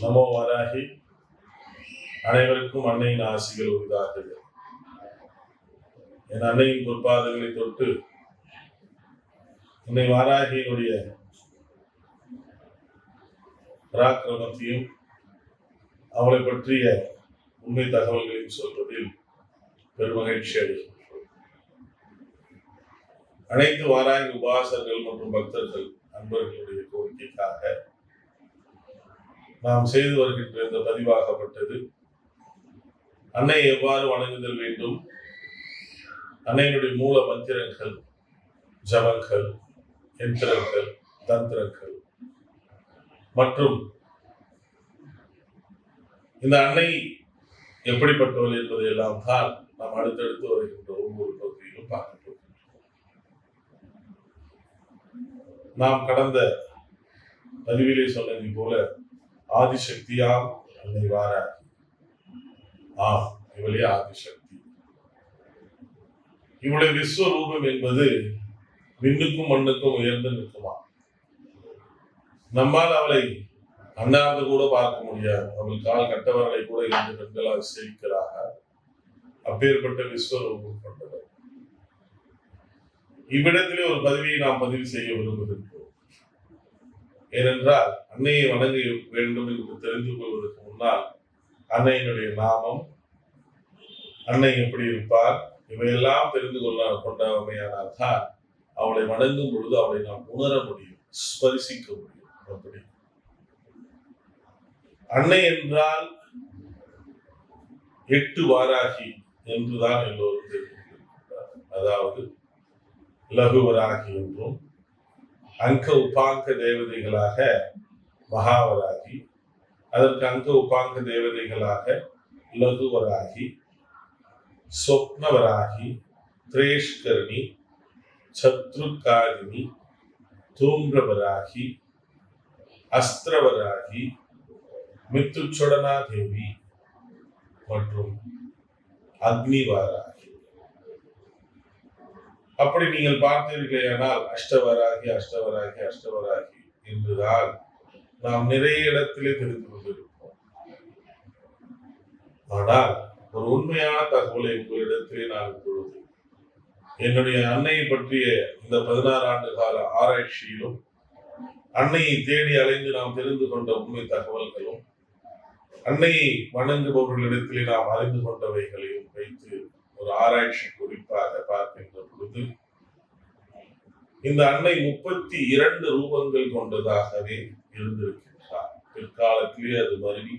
நமோ வராகி. அனைவருக்கும் அன்னையின் ஆசிகள் உரிதாக என் அன்னையின் பொற்பாதங்களை தொட்டு அன்னை வாராகியினுடைய பராக்கிரமத்தையும் அவளை பற்றிய உண்மை தகவல்களையும் சொல்வதில் பெருமகிழ்ச்சி அடைகின்றோம். அனைத்து வாராகி உபாசகர்கள் மற்றும் பக்தர்கள் அன்பர்களுடைய கோரிக்கைக்காக நாம் செய்து வருகின்ற இந்த பதிவாகப்பட்டது அன்னை எவ்வாறு வணங்குதல் வேண்டும்? அன்னையினுடைய மூல மந்திரங்கள் ஜபங்கள் யந்திரங்கள் தந்திரங்கள் மற்றும் இந்த அன்னை எப்படிப்பட்டவள் என்பதை எல்லாம் தான் நாம் அடுத்தடுத்து வருகின்ற ஒவ்வொரு பகுதியிலும் பார்க்க நாம் கடந்த பதிவிலே சொன்னதை போல ஆதிசக்தியால் அன்னை வாராகி ஆம் இவளே ஆதிசக்தி. இவளுடைய விஸ்வரூபம் என்பது விண்ணுக்கும் மண்ணுக்கும் உயர்ந்து நிற்குமா? நம்மால் அவளை அண்ணாந்து கூட பார்க்க முடியாது. அவள் கால் கட்டவர்களை கூட இரண்டு பெண்களால் சேவிக்கிறாக அப்பேற்பட்ட விஸ்வரூபம் கொண்டவர் இவ்விடத்திலே ஒரு பதவியை நாம் பதிவு செய்ய விரும்புகிறோம் ஏனென்றால் அன்னையை வணங்க வேண்டும் என்று தெரிந்து கொள்வதற்கு முன்னால் அன்னையினுடைய நாமம் அன்னை எப்படி இருப்பார் இவையெல்லாம் தெரிந்து கொள்ள கொண்டவையானால் தான் அவளை வணங்கும் பொழுது அவளை நாம் உணர முடியும் ஸ்பரிசிக்க முடியும் அப்படி அன்னை என்றால் எட்டு வாராகி என்றுதான் எல்லோரும் தெரிந்து அதாவது லகுவராகி என்றும் அங்க உபாங்க தேவதைகளாக மகாவராகி அதற்கு அங்க உபாங்க தேவதைகளாக லகுவராகி சொப்னவராகி திரேஷ்கரணி சத்ருகாரிணி தூம்ரவராகி அஸ்திரவராகி மித்துச்சொடனா தேவி மற்றும் அக்னிவாராகி அப்படி நீங்கள் பார்த்தீர்களேயானால் அஷ்டவராகி அஷ்டவராகி அஷ்டவராகி என்றுதான் நாம் நிறைய இடத்திலே தெரிந்து கொண்டிருப்போம். ஆனால் ஒரு உண்மையான தகவலை உங்களிடத்திலே நான் இப்பொழுது என்னுடைய அன்னையை பற்றிய இந்த பதினாறு ஆண்டு கால ஆராய்ச்சியிலும் அன்னையை தேடி அலைந்து நாம் தெரிந்து கொண்ட உண்மை தகவல்களும் அன்னையை வணங்குபவர்களிடத்திலே நாம் அறிந்து கொண்டவைகளையும் வைத்து ஒரு ஆராய்ச்சி குறிப்பாக பார்க்கின்ற கொடுத்து இந்த அன்னை முப்பத்தி இரண்டு ரூபங்கள் கொண்டதாகவே இருந்திருக்கின்றார் பிற்காலத்திலே அது மருவி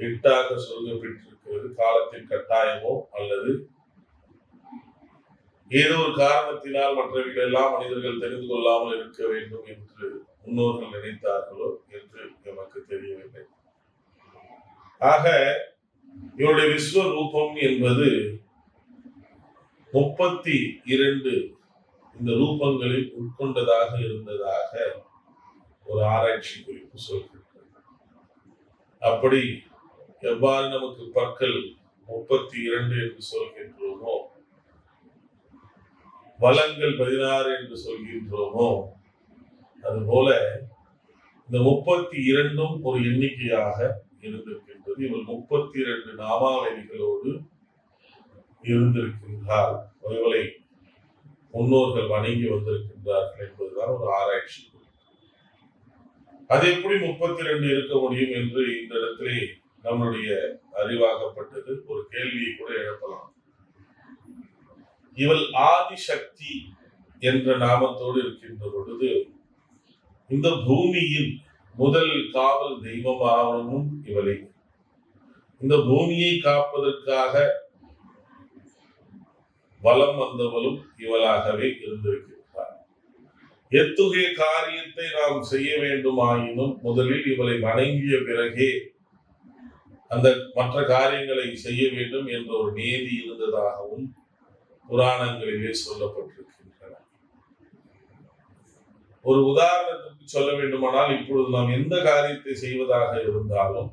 எட்டாக சொல்லப்பட்டிருக்கிறது. காலத்தின் கட்டாயமோ அல்லது ஏதோ ஒரு காரணத்தினால் மற்றவர்கள் எல்லாம் மனிதர்கள் தெரிந்து கொள்ளாமல் இருக்க வேண்டும் என்று முன்னோர்கள் நினைத்தார்களோ என்று எமக்கு தெரியவில்லை. ஆக இவருடைய விஸ்வரூபம் என்பது முப்பத்தி இரண்டு இந்த ரூபங்களில் உட்கொண்டதாக இருந்ததாக ஒரு ஆராய்ச்சி குறிப்பு சொல்கின்றது. அப்படி எவ்வாறு நமக்கு பற்கள் முப்பத்தி இரண்டு என்று சொல்கின்றோமோ வளங்கள் பதினாறு என்று சொல்கின்றோமோ அதுபோல இந்த முப்பத்தி இரண்டும் ஒரு எண்ணிக்கையாக இருந்திருக்கின்றது. இவள் முப்பத்தி இரண்டு நாமாவளிகளோடு இருந்திருக்கின்றார் இவளை முன்னோர்கள் வணங்கி வந்திருக்கின்றார்கள் என்பதுதான் ஒரு ஆராய்ச்சி. அது எப்படி முப்பத்தி ரெண்டு இருக்க முடியும் என்று இந்த இடத்திலே நம்மளுடைய அறிவாகப்பட்டது ஒரு கேள்வியை கூட எழுப்பலாம். இவள் ஆதிசக்தி என்ற நாமத்தோடு இருக்கின்ற பொழுது இந்த பூமியின் முதல் காவல் தெய்வமாகவும் இவளை. இந்த பூமியை காப்பதற்காக வலம் வந்தவளும் இவளாகவே இருந்திருக்கின்றார் எத்துகைய காரியத்தை நாம் செய்ய வேண்டுமாயினும் முதலில் இவளை வணங்கிய பிறகே அந்த மற்ற காரியங்களை செய்ய வேண்டும் என்ற ஒரு நேதி இருந்ததாகவும் புராணங்களிலே சொல்லப்பட்டிருக்கின்றன. ஒரு உதாரணத்துக்கு சொல்ல வேண்டுமானால் இப்பொழுது நாம் எந்த காரியத்தை செய்வதாக இருந்தாலும்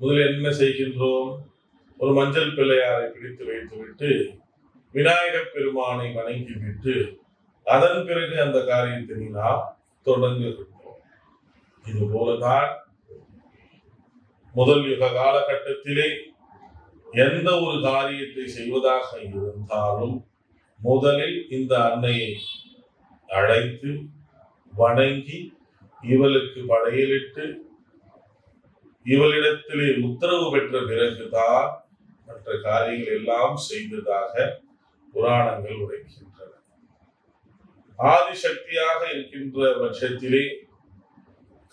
முதலில் என்ன செய்கின்றோம்? ஒரு மஞ்சள் பிள்ளையாரை பிடித்து வைத்துவிட்டு விநாயகப் பெருமானை வணங்கிவிட்டு அதன் பிறகு அந்த காரியத்தை நாம் தொடங்குகின்றோம். இது போலதான் முதல் யுக காலகட்டத்திலே எந்த ஒரு காரியத்தை செய்வதாக இருந்தாலும் முதலில் இந்த அன்னையை அழைத்து வணங்கி இவளுக்கு படையலிட்டு இவளிடத்திலே உத்தரவு பெற்ற பிறகுதான் மற்ற காரியங்கள் எல்லாம் செய்ததாக புராணங்கள் உரைக்கின்றன ஆதிசக்தியாக இருக்கின்ற பட்சத்திலே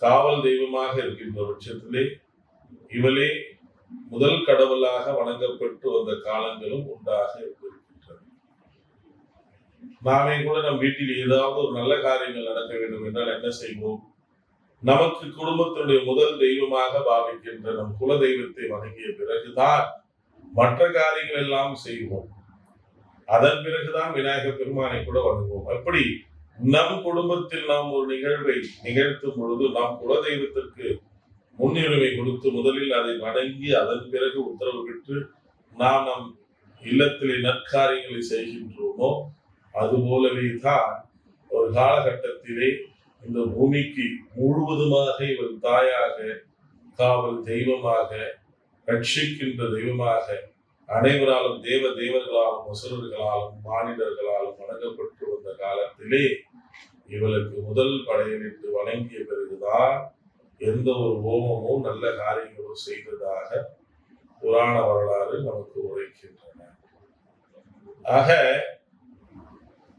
காவல் தெய்வமாக இருக்கின்ற பட்சத்திலே இவளே முதல் கடவுளாக வணங்கப்பட்டு வந்த காலங்களும் உண்டாக இருந்திருக்கின்றன நாமே கூட நம் வீட்டில் ஏதாவது ஒரு நல்ல காரியங்கள் நடக்க வேண்டும் என்றால் என்ன செய்வோம்? நமக்கு குடும்பத்தினுடைய முதல் தெய்வமாக பாவிக்கின்ற நம் குல தெய்வத்தை வணங்கிய பிறகுதான் மற்ற காரியங்கள் எல்லாம் செய்வோம். அதன் பிறகுதான் விநாயகர் பெருமானை கூட வணங்குவோம். அப்படி நம் குடும்பத்தில் நாம் ஒரு நிகழ்வை நிகழ்த்தும் பொழுது நாம் குலதெய்வத்திற்கு முன்னுரிமை கொடுத்து முதலில் அதை வணங்கி அதன் பிறகு உத்தரவு பெற்று நாம் நம் இல்லத்திலே நற்காரியங்களை செய்கின்றோமோ அதுபோலவே தான் ஒரு காலகட்டத்திலே இந்த பூமிக்கு முழுவதுமாக இவர் தாயாக காவல் தெய்வமாக ரட்சிக்கின்ற தெய்வமாக அனைவராலும் தேவ தேவர்களாலும் அசுரர்களாலும் மானிடர்களாலும் வணங்கப்பட்டு வந்த காலத்திலே இவளுக்கு முதல் படையலிட்டு வணங்கிய பிறகுதான் எந்த ஒரு ஹோமமோ நல்ல காரியங்களோ செய்ததாக புராண வரலாறு நமக்கு உரைக்கின்றன. ஆக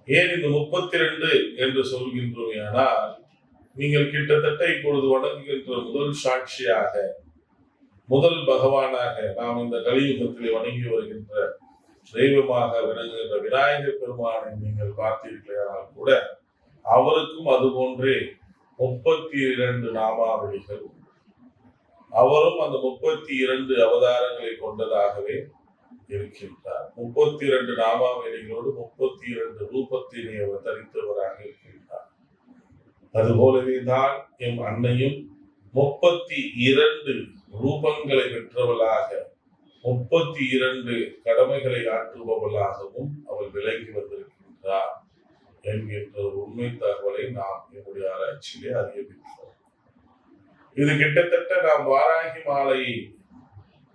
ஏன் இந்த முப்பத்தி ரெண்டு என்று சொல்கின்றோம் ஆனால் நீங்கள் கிட்டத்தட்ட இப்பொழுது வணங்குகின்ற முதல் சாட்சியாக முதல் பகவானாக நாம் இந்த கலியுகத்திலே வணங்கி வருகின்ற தெய்வமாக விளங்குகின்ற விநாயகர் பெருமானை நீங்கள் பார்த்தீர்களானால் கூட அவருக்கும் அது போன்றே முப்பத்தி இரண்டு நாமாவளிகள். அவரும் அந்த முப்பத்தி இரண்டு அவதாரங்களை கொண்டதாகவே இருக்கின்றார். முப்பத்தி இரண்டு நாமாவளிகளோடு முப்பத்தி இரண்டு ரூபத்தினை அவர் தரித்தவராக இருக்கின்றார். அதுபோலவே தான் எம் அன்னையும் முப்பத்தி இரண்டு ரூபங்களை பெற்றவளாக முப்பத்தி இரண்டு கடமைகளை ஆற்றுபவளாகவும் அவள் விலகி வந்திருக்கின்றார் என்கின்ற ஒரு உண்மை தகவலை நாம் என்னுடைய ஆராய்ச்சியிலே அறிய பெற்றோம் இது கிட்டத்தட்ட நாம் வாராகி மாலை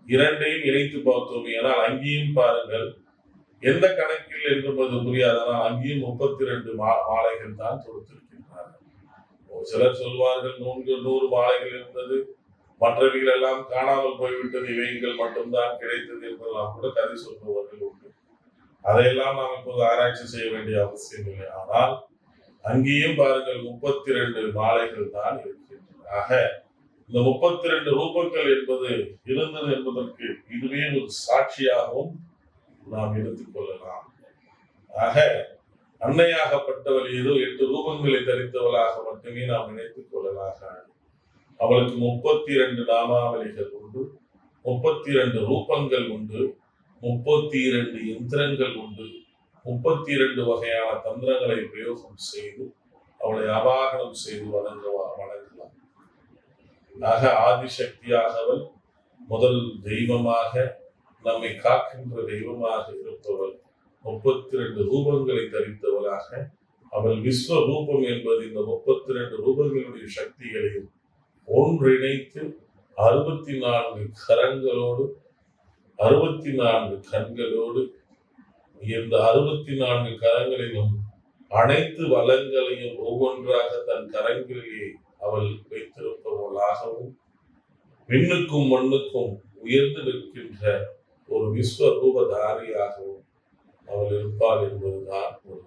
இரண்டையும் இணைத்து பார்த்தோம் ஆனால் அங்கேயும் பாருங்கள் எந்த கணக்கில் என்பது புரியாதனால் அங்கேயும் முப்பத்தி ரெண்டு மாலைகள் தான் கொடுத்திருக்கின்றார்கள் ஒரு சிலர் சொல்வார்கள் நூறு நூறு மாலைகள் இருந்தது மற்றவைகள் எல்லாம் காணாமல் போய்விட்டது இவைகள் மட்டும்தான் கிடைத்தது என்பதெல்லாம் கூட கதை சொல்பவர்கள் உண்டு. அதையெல்லாம் நாம் இப்போது ஆராய்ச்சி செய்ய வேண்டிய அவசியம் இல்லை. ஆனால் அங்கேயும் பாருங்கள் முப்பத்தி ரெண்டு மாலைகள் தான் இருக்கின்றன. ஆக இந்த முப்பத்தி ரெண்டு ரூபங்கள் என்பது இருந்தது என்பதற்கு இதுவே ஒரு சாட்சியாகவும் நாம் எடுத்துக்கொள்ளலாம் ஆக அன்னையாகப்பட்டவள் ஏதோ எட்டு ரூபங்களை தரித்தவளாக மட்டுமே நாம் நினைத்துக் கொள்ளலாக அவளுக்கு முப்பத்தி இரண்டு நாமாவளிகள் உண்டு முப்பத்தி இரண்டு ரூபங்கள் உண்டு முப்பத்தி இரண்டு இந்திரங்கள் உண்டு முப்பத்தி இரண்டு வகையான தந்திரங்களை உபயோகம் செய்து அவளை அபாகனம் செய்து வணங்குவா வணங்கலாம் ஆக ஆதிசக்தியாகவள் முதல் தெய்வமாக நம்மை காக்கின்ற தெய்வமாக இருப்பவள் முப்பத்தி ரெண்டு ரூபங்களை தரித்தவளாக அவள் விஸ்வ ரூபம் என்பது இந்த முப்பத்தி ரெண்டு ரூபங்களுடைய சக்திகளையும் ஒன்றிணைத்து அறுபத்தி நான்கு கரங்களோடு அறுபத்தி நான்கு கண்களோடு இந்த அறுபத்தி நான்கு கரங்களிலும் அனைத்து வளங்களையும் ஒவ்வொன்றாக தன் கரங்களிலே அவள் வைத்திருப்பவளாகவும் விண்ணுக்கும் மண்ணுக்கும் உயர்ந்து நிற்கின்ற ஒரு விஸ்வரூபதாரியாகவும் அவள் இருப்பாள் என்பதுதான் ஒரு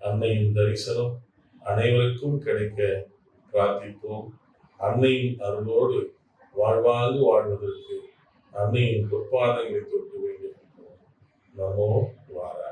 அன்னையின் தரிசனம் அனைவருக்கும் கிடைக்க பிரார்த்திப்போம். அன்னையின் அருளோடு வாழ்வாங்கு வாழ்வதற்கு அன்னையின் பொற்பாதங்களை தொட்டு வேண்டும் நமோ வாரா